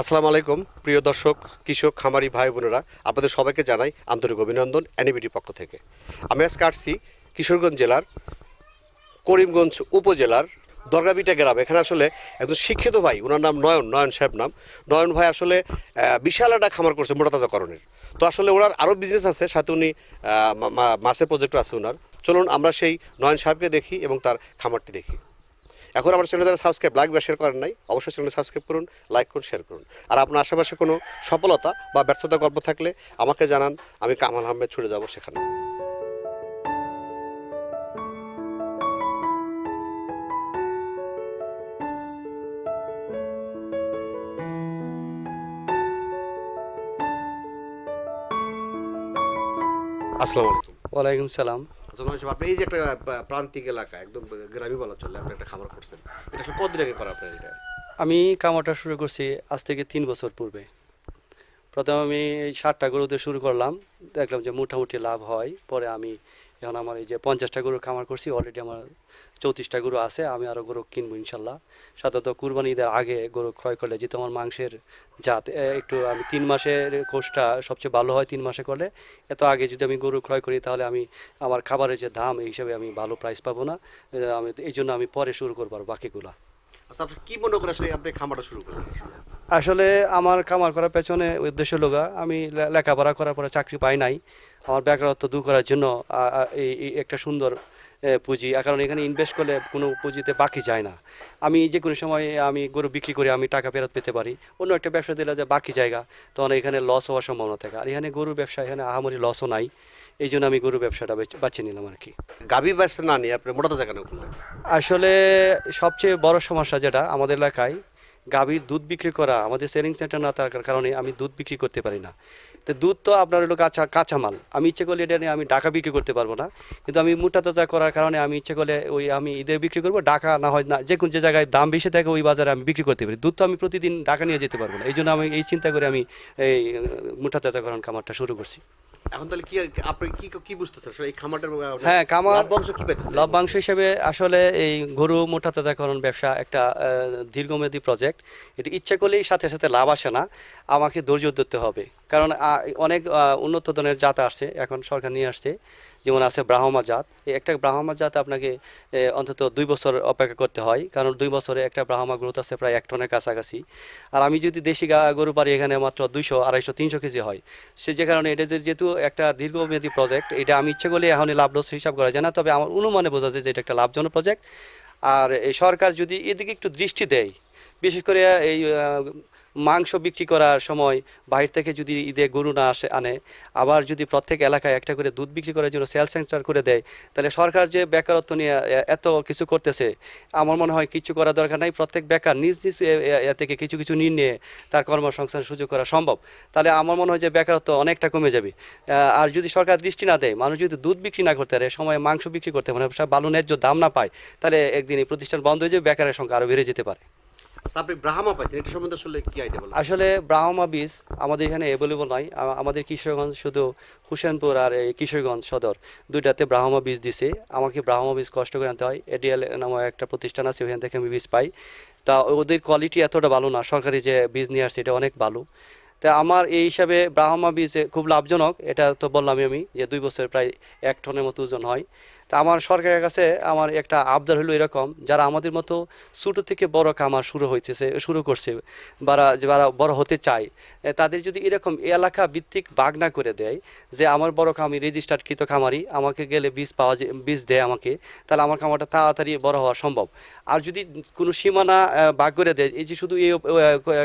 আসসালামু আলাইকুম, প্রিয় দর্শক, কৃষক, খামারি ভাই বোনেরা, আপনাদের সবাইকে জানাই আন্তরিক অভিনন্দন অ্যানিবিটি পক্ষ থেকে। আমি আজকে আসছি কিশোরগঞ্জ জেলার, করিমগঞ্জ উপজেলার দরগাবিটা গ্রাম। এখানে আসলে একজন শিক্ষিত ভাই ওনার নাম নয়ন নয়ন সাহেব নাম। নয়ন ভাই আসলে বিশাল একটা খামার করছে মোটাতাজাকরণের তো আসলে ওনার আরও বিজনেস আছে, সাথে উনি মাছের প্রজেক্টও আছে ওনার চলুন আমরা সেই নয়ন সাহেবকে দেখি এবং তার খামারটি দেখি। এখন আমার চ্যানেল যারা সাবস্ক্রাইব লাইক বা শেয়ার করেন নাই, অবশ্যই চ্যানেল সাবস্ক্রাইব করুন লাইক করুন শেয়ার করুন। আর আপনার আশেপাশে কোনো সফলতা বা ব্যর্থতা গল্প থাকলে আমাকে জানান, আমি কামাল আহমেদ ছুটে যাব সেখানে। আসসালামু আলাইকুম। ওয়ালাইকুম সালাম। সাহেব, আপনি এই যে একটা প্রান্তিক এলাকা একদম গ্রামী বলা চলে আপনি একটা খামার করছেন এটা কতদিন আগে করা আপনার এটা? আমি কামাটা শুরু করছি আজ থেকে তিন বছর পূর্বে। প্রথম আমি সাতটা গরু দিয়ে শুরু করলাম দেখলাম যে মোটামুটি লাভ হয় পরে আমি এখন আমার এই যে পঞ্চাশটা গরু খামার করছি অলরেডি আমার চৌত্রিশটা গরু আছে, আমি আরও গরু কিনবো ইনশাল্লাহ। সাধারণত কুরবানি ঈদের আগে গরু ক্রয় করলে যেহেতু আমার মাংসের জাত একটু আমি তিন মাসের কোষটা সবচেয়ে ভালো হয় তিন মাসে করলে, এত আগে যদি আমি গরু ক্রয় করি তাহলে আমি আমার খাবারের যে দাম, এই হিসাবে আমি ভালো প্রাইস পাবো না আমি, এই জন্য আমি পরে শুরু করব আর বাকিগুলা। আচ্ছা আপনি কি মনে করে আসলে আপনি খামারটা শুরু করলেন আসলে আমার কামার করার পেছনে উদ্দেশ্য লোগা। আমি লেখাপড়া করার পরে চাকরি পাই নাই। আমার বেকারত্ব দূর করার জন্য এই একটা সুন্দর পুঁজি। কারণ এখানে ইনভেস্ট করলে কোনো পুঁজিতে বাকি যায় না। আমি যে কোনো সময় আমি গরু বিক্রি করে আমি টাকা ফেরত পেতে পারি। অন্য একটা ব্যবসা দিলে যে বাকি জায়গা তখন এখানে লস হওয়ার সম্ভাবনা থাকে। আর এখানে গরুর ব্যবসা এখানে আহামরি লসও নাই। এই জন্য আমি গরু ব্যবসাটা বাঁচিয়ে নিলাম আর কি। গাভী ব্যবসা না নিয়ে আপনি মোটা জায়গা আসলে সবচেয়ে বড় সমস্যা যেটা আমাদের এলাকায় গাভীর দুধ বিক্রি করা, আমাদের সেলিং সেন্টার না থাকার কারণে আমি দুধ বিক্রি করতে পারি না। তো দুধ তো আপনার হলো কাঁচা কাঁচামাল আমি ইচ্ছে করলে এটা নিয়ে আমি ডাকা বিক্রি করতে পারব না। কিন্তু আমি মোটা তাজা করার কারণে আমি ইচ্ছে করলে ওই আমি ঈদের বিক্রি করব ডাকা না হয় না, যে কোনো যে জায়গায় দাম বেশি থাকে ওই বাজারে আমি বিক্রি করতে পারি। দুধ তো আমি প্রতিদিন ডাকা নিয়ে যেতে পারব না। এই জন্য আমি, এই চিন্তা করে আমি এই, মোটা তাজাকরণ খামারটা শুরু করছি। এখন তাহলে কি আপনি কি কি বুঝতেছেন? এই খামারটার হ্যাঁ, খামার- বংশ কি পাইতেছেন লাভবাংশ হিসেবে আসলে এই গরু মোটা তাজাকরণ ব্যবসা একটা দীর্ঘমেয়াদী প্রজেক্ট এটি ইচ্ছে করলেই সাথে সাথে লাভ আসে না। আমাকে ধৈর্য ধরতে হবে। কারণ অনেক উন্নত ধরনের জাত আসছে, এখন সরকার নিয়ে আসছে। যেমন আছে ব্রাহ্মা জাত। একটা ব্রাহ্মা জাত আপনাকে অন্তত দুই বছর অপেক্ষা করতে হয়। কারণ দুই বছরে একটা ব্রাহ্মা গ্রোথ আছে প্রায় এক টনের কাছাকাছি। আর আমি যদি দেশি গরু পারি, এখানে মাত্র দুইশো, আড়াইশো, তিনশো কেজি হয়। সে যে কারণে এটা যেহেতু একটা দীর্ঘমেয়াদী প্রজেক্ট এটা আমি ইচ্ছে করলে এখন লাভ লস হিসাব করা যায় না। তবে আমার অনুমানে বোঝা যায় যে এটা একটা লাভজনক প্রজেক্ট আর সরকার যদি এদিকে একটু দৃষ্টি দেয়, বিশেষ করে এই মাংস বিক্রি করার সময় বাইরে থেকে যদি ঈদে গরু না আসে, আনে, আবার যদি প্রত্যেক এলাকায় একটা করে দুধ বিক্রি করার জন্য সেল সেন্টার করে দেয়, তাহলে সরকার যে বেকারত্ব নিয়ে এত কিছু করতেছে, আমার মনে হয় কিছু করা দরকার নাই। প্রত্যেক বেকার নিজ নিজ এ- থেকে কিছু কিছু নিয়ে নিয়ে তার কর্মসংস্থান সুযোগ করা সম্ভব। তাহলে আমার মনে হয় যে বেকারত্ব অনেকটা কমে যাবে। আর যদি সরকার দৃষ্টি না দেয়, মানুষ যদি দুধ বিক্রি না করতে পারে সময় মাংস বিক্রি করতে মানে ভালো ন্যায্য দাম না পায়, তাহলে একদিন এই প্রতিষ্ঠান বন্ধ হয়ে যাবে, বেকারের সংখ্যা আরও বেড়ে যেতে পারে। আচ্ছা, আপনি ব্রাহ্মা পাইছেন এটা সম্বন্ধে আসলে কি আইডিয়া বলেন? আসলে ব্রাহ্মা বীজ আমাদের এখানে অ্যাভেলেবল নয় আমাদের কিশোরগঞ্জ শুধু হুসেনপুর আর এই কিশোরগঞ্জ সদর দুইটাতে ব্রাহ্মা বীজ দিছে। আমাকে ব্রাহ্মা বীজ কষ্ট করে আনতে হয়। এডিএল নামে একটা প্রতিষ্ঠান আছে ওখান থেকে আমি বীজ পাই। তা ওদের কোয়ালিটি এতটা ভালো না সরকারি যে বীজ নিয়ে আসছে এটা অনেক ভালো। তা আমার এই হিসাবে ব্রাহ্মা বীজ খুব লাভজনক এটা তো বললামই আমি যে দুই বছর প্রায় এক টনের মতো ওজন হয়। তা আমার সরকারের কাছে আমার একটা আবদার হলো এরকম, যারা আমাদের মতো ছোটো থেকে বড় কামার শুরু হইতেছে, শুরু করছে যারা যারা বড় হতে চায় তাদের যদি এরকম এলাকা ভিত্তিক বাগ না করে দেয়, যে আমার বড় কামি রেজিস্টার্ড কৃত খামারি, আমাকে গেলে বীজ পাওয়া যায় বীজ দেয় আমাকে, তাহলে আমার খামারটা তাড়াতাড়ি বড় হওয়া সম্ভব। আর যদি কোনো সীমানা ভাগ করে দেয়, এই যে শুধু এই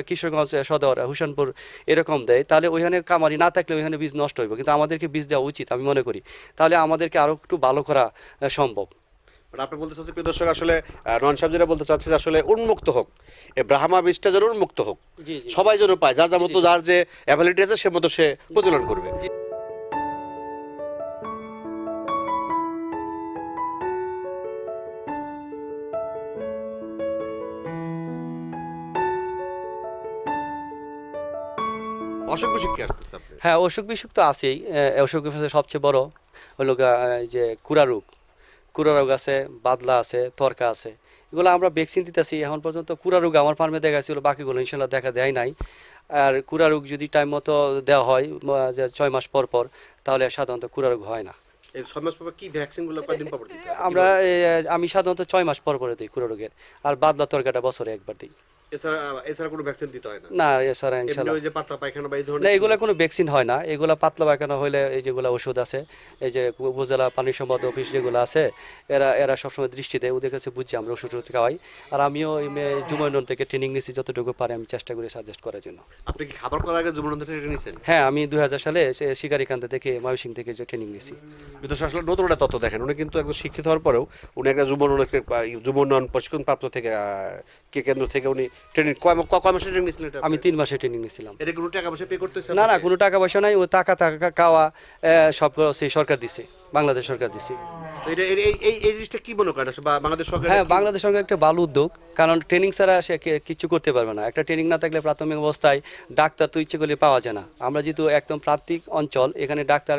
কিশোরগঞ্জ সদর, হুসেনপুর এরকম দেয়, তাহলে ওইখানে কামারি না থাকলে ওইখানে বীজ নষ্ট হইব, কিন্তু আমাদেরকে বীজ দেওয়া উচিত, আমি মনে করি। তাহলে আমাদেরকে আরও একটু ভালো করা সম্ভব। আপনি বলতে চাচ্ছেন প্রিয় দর্শক আসলে নয়ন সাহেব যেটা বলতে চাচ্ছে যে আসলে উন্মুক্ত হোক এই ব্রাহ্মা বীজটা যেন উন্মুক্ত হোক সবাই যেন পায় যার যার মতো যার যে অ্যাবিলিটি আছে সে মতো সে প্রতিফলন করবে। অসুখ বিসুখ কি আসতেছে হ্যাঁ অসুখ বিসুখ তো আছেই অসুখ বিসুখ সবচেয়ে বড়। হলো যে কুড়া রোগ। কুড়া রোগ আছে বাদলা আছে তরকা আছে। এগুলো আমরা ভ্যাকসিন দিতেছি এখন পর্যন্ত কুড়া রোগ আমার ফার্মে দেখা ছিল বাকিগুলো ইনশাল্লাহ দেখা দেয় নাই। আর কুড়া রোগ যদি টাইম মতো দেওয়া হয় যে ছয় মাস পর পর তাহলে সাধারণত কুড়া রোগ হয় না? আমরা আমি সাধারণত ছয় মাস পর পরে দিই কুড়া রোগের। আর বাদলা তরকাটা বছরে একবার দিই। এছাড়া এছাড়া কোনো ভ্যাকসিন দিতে হয় না। না এছাড়া এমনি ওই যে পাতলা পায়খানা বা এই না এগুলা কোনো ভ্যাকসিন হয় না। এগুলা পাতলা পায়খানা হলে এই যেগুলো ওষুধ আছে এই যে উপজেলা পানি সম্পদ অফিস যেগুলো আছে এরা এরা সবসময় দৃষ্টি দেয়। ওদের কাছে বুঝছি আমরা ওষুধ টষুধ খাওয়াই। আর আমিও এই থেকে ট্রেনিং নিচ্ছি যতটুকু পারে আমি চেষ্টা করি সাজেস্ট করার জন্য। আপনি কি খাবার করার আগে থেকে নিছেন? হ্যাঁ আমি দুই হাজার সালে শিকারিকান্তা থেকে ময়মনসিং থেকে যে ট্রেনিং নিছি। কিন্তু আসলে নতুন একটা তথ্য দেখেন। উনি কিন্তু একজন শিক্ষিত হওয়ার পরেও উনি একটা যুব উন্নয়ন যুব উন্নয়ন প্রশিক্ষণ প্রাপ্ত থেকে কে কেন্দ্র থেকে উনি ট্রেনিং কয় কয় মাসের ট্রেনিং নিয়েছিলেন আমি তিন মাসে ট্রেনিং নিছিলাম এটা কোনো টাকা পয়সা পে করতেছে না না কোনো টাকা পয়সা নাই ও টাকা টাকা খাওয়া সব সেই সরকার দিছে বাংলাদেশ সরকার দিছে। এটা এই এই- জিনিসটা কি মনে করেন? বা বাংলাদেশ সরকার হ্যাঁ বাংলাদেশ সরকার একটা ভালো উদ্যোগ কারণ ট্রেনিং ছাড়া সে কে- কিচ্ছু করতে পারবে না। একটা ট্রেনিং না থাকলে প্রাথমিক অবস্থায় ডাক্তার তো ইচ্ছে করলে পাওয়া যায় না। আমরা যেহেতু একদম প্রান্তিক অঞ্চল এখানে ডাক্তার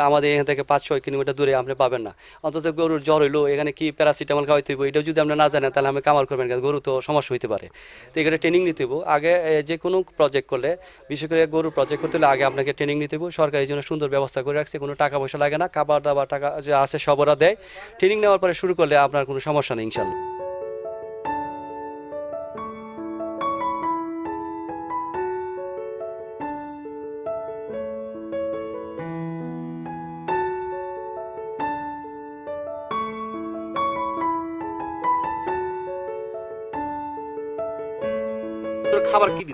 আমাদের এখান থেকে পাঁচ ছয় কিলোমিটার দূরে আপনি পাবেন না। অন্তত গরুর জ্বর হইল এখানে কি প্যারাসিটামল খাওয়াইতে হইব এটাও যদি আমরা না জানেন তাহলে আমি কামার করবেন গরু তো সমস্যা হইতে পারে। তো এখানে ট্রেনিং নিতে হইব। আগে যে কোনো প্রজেক্ট করলে, বিশেষ করে গরুর প্রজেক্ট করতে হলে আগে আপনাকে ট্রেনিং নিতে হইব। সরকার এই জন্য সুন্দর ব্যবস্থা করে রাখছে। কোনো টাকা পয়সা লাগে না। খাবার দাবার, টাকা যে আছে সবরা দেয়। ট্রেনিং নেওয়ার পরে শুরু করলে আপনার কোনো সমস্যা নেই, ইনশাল্লাহ।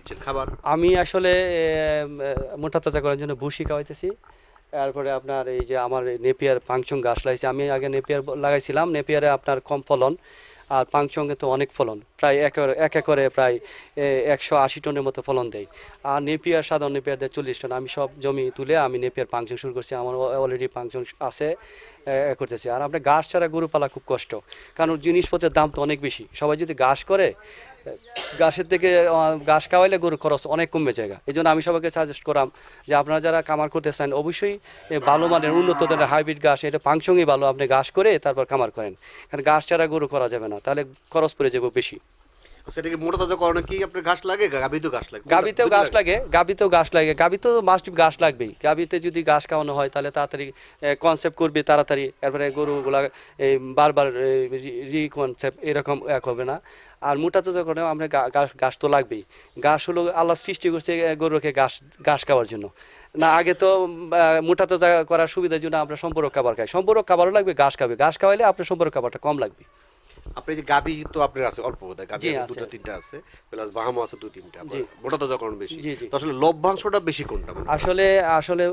দিচ্ছেন? খাবার? আমি আসলে মোটা তাজা করার জন্য ভুসি খাওয়াইতেছি। তারপরে আপনার এই যে আমার নেপিয়ার পাংচং গাছ লাগাইছি। আমি আগে নেপিয়ার লাগাইছিলাম। নেপিয়ারে আপনার কম ফলন, আর পাংচঙ্গে তো অনেক ফলন। প্রায় এক এক একরে প্রায় একশো আশি টনের মতো ফলন দেয়। আর নেপিয়ার, সাধারণ নেপিয়ার দেয় চল্লিশ টন। আমি সব জমি তুলে আমি নেপিয়ার পাংচং শুরু করছি। আমার অলরেডি পাংচং আছে। করতেছি। আর আপনার ঘাস ছাড়া গরু পালা খুব কষ্ট। কারণ জিনিসপত্রের দাম তো অনেক বেশি। সবাই যদি ঘাস করে ঘাসের থেকে ঘাস খাওয়াইলে গরুর খরচ অনেক কমবে জায়গা। এই জন্য আমি সবাইকে সাজেস্ট করাম যে আপনারা যারা কামার করতে চান অবশ্যই ভালো মানের উন্নত ধরনের হাইব্রিড ঘাস, এটা পাংসঙ্গই ভালো। আপনি ঘাস করে তারপর কামার করেন। কারণ ঘাস ছাড়া গরু করা যাবে না। তাহলে খরচ পড়ে যাবে বেশি। সেটা কি মোটা তাজা করানো কি আপনার ঘাস লাগে? গাবিতেও ঘাস লাগে। গাবিতেও দুটো ঘাস লাগে? ঘাস লাগে। মাস্ট ঘাস লাগবেই। গাবিতে যদি ঘাস খাওয়ানো হয় তাহলে তাড়াতাড়ি কনসেপ্ট করবে তাড়াতাড়ি। এরপরে গরুগুলা বারবার রিকনসেপ্ট এরকম এক হবে না। আর মোটা তাজা করে আমরা ঘাস তো লাগবেই। ঘাস হলো আল্লাহ সৃষ্টি করছে গরুকে ঘাস ঘাস খাওয়ার জন্য। না আগে তো মোটা তাজা করার সুবিধার জন্য আমরা সম্পূরক খাবার খাই। সম্পূরক খাবারও লাগবে ঘাস খাবে। ঘাস খাওয়াইলে আপনার সম্পূরক খাবারটা কম লাগবে। আপনি যে গাবি তো আপনার আছে অল্প বোধহয় গাবি। দুটো তিনটা আছে প্লাস বাহামা আছে দু তিনটা। মোটা তাজা করানো বেশি। তো আসলে লভ্যাংশটা বেশি কোনটা? আসলে আসলে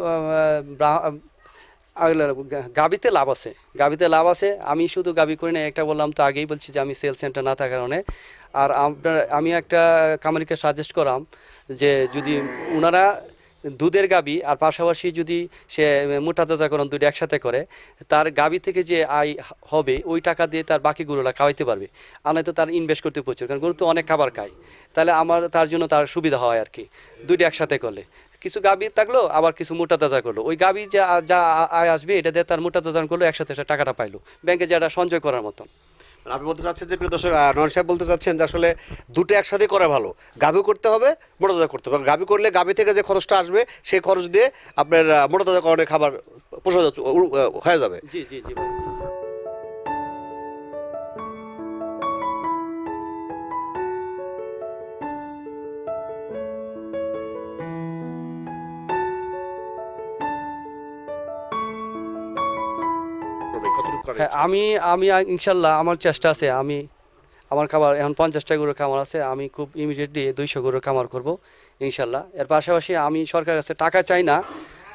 গাবিতে লাভ আছে গাবিতে লাভ আছে আমি শুধু গাবি করি না একটা বললাম তো আগেই বলছি যে আমি সেল সেন্টার না থাকার কারণে আর আপনার আমি একটা কামারিকে সাজেস্ট করাম যে যদি ওনারা দুধের গাবি আর পাশাপাশি যদি সে মোটা তাজাকরণ দুটো একসাথে করে, তার গাবি থেকে যে আয় হবে, ওই টাকা দিয়ে তার বাকি গরুরা খাওয়াইতে পারবে। আর নয়তো তার ইনভেস্ট করতে প্রচুর, কারণ গরু তো অনেক খাবার খায়। তাহলে আমার, তার জন্য তার সুবিধা হয় আর কি, দুইটা একসাথে করলে। কিছু গাবি থাকল, আবার কিছু মোটা তাজা করল। ওই গাবি যা যা আয় আসবে, এটা দিয়ে তার মোটা তাজা করল, একসাথে টাকাটা পাইলো। ব্যাংকে যেটা সঞ্চয় করার মতন। আপনি বলতে চাচ্ছেন যে প্রিয় দর্শক নয়ন সাহেব বলতে চাচ্ছেন যে আসলে দুটো একসাথে করা ভালো। গাভি করতে হবে মোটা তাজা করতে হবে। গাভি করলে গাভি থেকে যে খরচটা আসবে সেই খরচ দিয়ে আপনার আহ, মোটা তাজা করণের খাবার পোষা হয়ে যাবে। জি জি জি। হ্যাঁ আমি আমি ইনশাল্লাহ আমার চেষ্টা আছে আমি আমার খাবার এখন পঞ্চাশটা গরুর খামার আছে আমি খুব ইমিডিয়েটলি দুইশো গরুর খামার করব ইনশাল্লাহ। এর পাশাপাশি আমি সরকার কাছে টাকা চাই না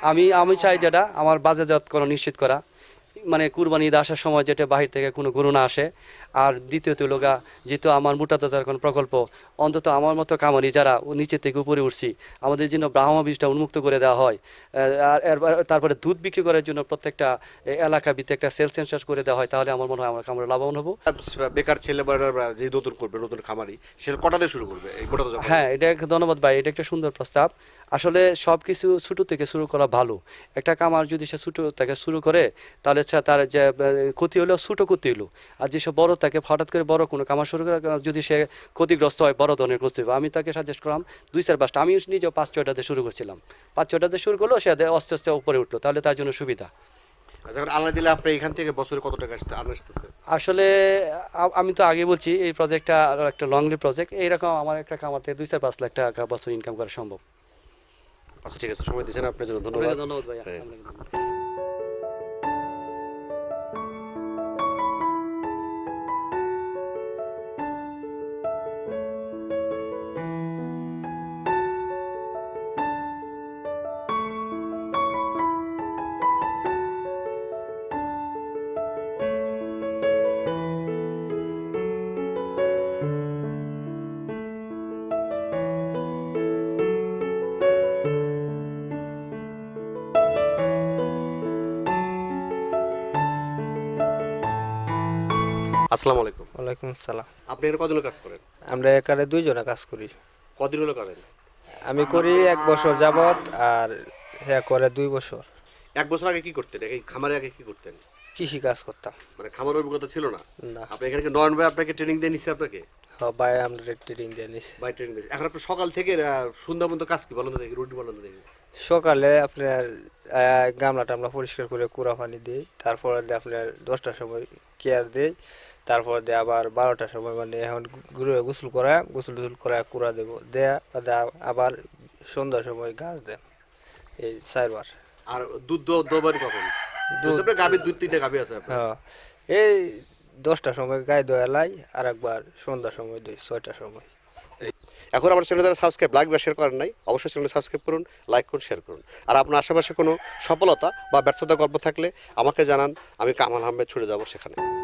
আমি আমি চাই যেটা আমার বাজারজাত বাজারজাতকরণ নিশ্চিত করা মানে কুরবানি ঈদ আসার সময় যেটা বাহির থেকে কোনো গরু না আসে আর দ্বিতীয়ত লোগা যেহেতু আমার মোটাতাজারকরণ প্রকল্প অন্তত আমার মতো কামারি যারা নিচে থেকে উপরে উঠছি আমাদের জন্য ব্রাহ্মা বীজটা উন্মুক্ত করে দেওয়া হয়। আর তারপরে দুধ বিক্রি করার জন্য প্রত্যেকটা এলাকা ভিত্তিক একটা সেল সেন্সাস করে দেওয়া হয় তাহলে আমার মনে হয় আমরা আমরা লাভবান হব। বেকার ছেলে যে নতুন করবে নতুন খামারি সে কটা দিয়ে শুরু করবে এই মোটা হ্যাঁ এটা একটা ধন্যবাদ ভাই এটা একটা সুন্দর প্রস্তাব। আসলে সব কিছু ছোটো থেকে শুরু করা ভালো। একটা কামার যদি সে ছোটো থেকে শুরু করে তাহলে সে তার যে ক্ষতি হলো ছোটো ক্ষতি হলো। আর যেসব বড় থাকে হঠাৎ করে বড় কোনো কামার শুরু করে যদি সে ক্ষতিগ্রস্ত হয় বড় ধরনের ক্ষতি হবে। আমি তাকে সাজেস্ট করলাম দুই চার পাঁচটা আমি নিজেও পাঁচ ছয়টাতে শুরু করছিলাম। পাঁচ ছয়টাতে শুরু করল সে আস্তে আস্তে উপরে উঠল তাহলে তার জন্য সুবিধা। আচ্ছা আল্লাহ দিলে আপনি এখান থেকে বছরে কত টাকা আসতে আসতেছে? আসলে আমি তো আগে বলছি এই প্রজেক্টটা একটা লংলি প্রজেক্ট এইরকম আমার একটা কামার থেকে দুই চার পাঁচ লাখ টাকা বছর ইনকাম করা সম্ভব। আচ্ছা ঠিক আছে সময় দিয়েছেন আপনার জন্য ধন্যবাদ। ধন্যবাদ ভাইয়া। আসসালামু আলাইকুম। ওয়ালাইকুম সালাম আপনি এখানে কদিন কাজ করেন? আমরা এখানে দুইজনে কাজ করি। কদিন হলো করেন? আমি করি এক বছর যাবত আর হ্যাঁ করে দুই বছর। এক বছর আগে কি করতেন? এই খামারে আগে কি করতেন? কৃষি কাজ করতাম। মানে খামার অভিজ্ঞতা ছিল না? না। আপনি এখানে নয়ন ভাই আপনাকে ট্রেনিং দিয়ে নিচ্ছে আপনাকে? সবাই আমরা ট্রেনিং দিয়ে নিছি। বাই ট্রেনিং দিয়েছে এখন আপনি সকাল থেকে সন্ধ্যা পর্যন্ত কাজ কি? বলেন দেখি রুটি বলেন দেখি। সকালে আপনার গামলা টামলা পরিষ্কার করে কুড়া পানি দিই। তারপরে আপনার দশটার সময় কেয়ার দিই। তারপর দিয়ে আবার বারোটার সময় মানে এখন গুরু গোসল করা গোসল টুসল করা কুড়া দেবো দেয়া আবার সন্ধ্যার সময় গাছ দেন এই চারবার। আর দুধ দো- দোবারই কখন? গাভীর দুধ তিনটা গাভী আছে হ্যাঁ এই দশটার সময় গায়ে দোয়া লাই আর একবার সন্ধ্যার সময় দিই ছয়টার সময়। এখন আমার চ্যানেল যারা সাবস্ক্রাইব লাইক বা শেয়ার করেন নাই অবশ্যই চ্যানেল সাবস্ক্রাইব করুন লাইক করুন শেয়ার করুন। আর আপনার আশেপাশে কোনো সফলতা বা ব্যর্থতা গল্প থাকলে আমাকে জানান আমি কামাল আহমেদ ছুটে যাব সেখানে।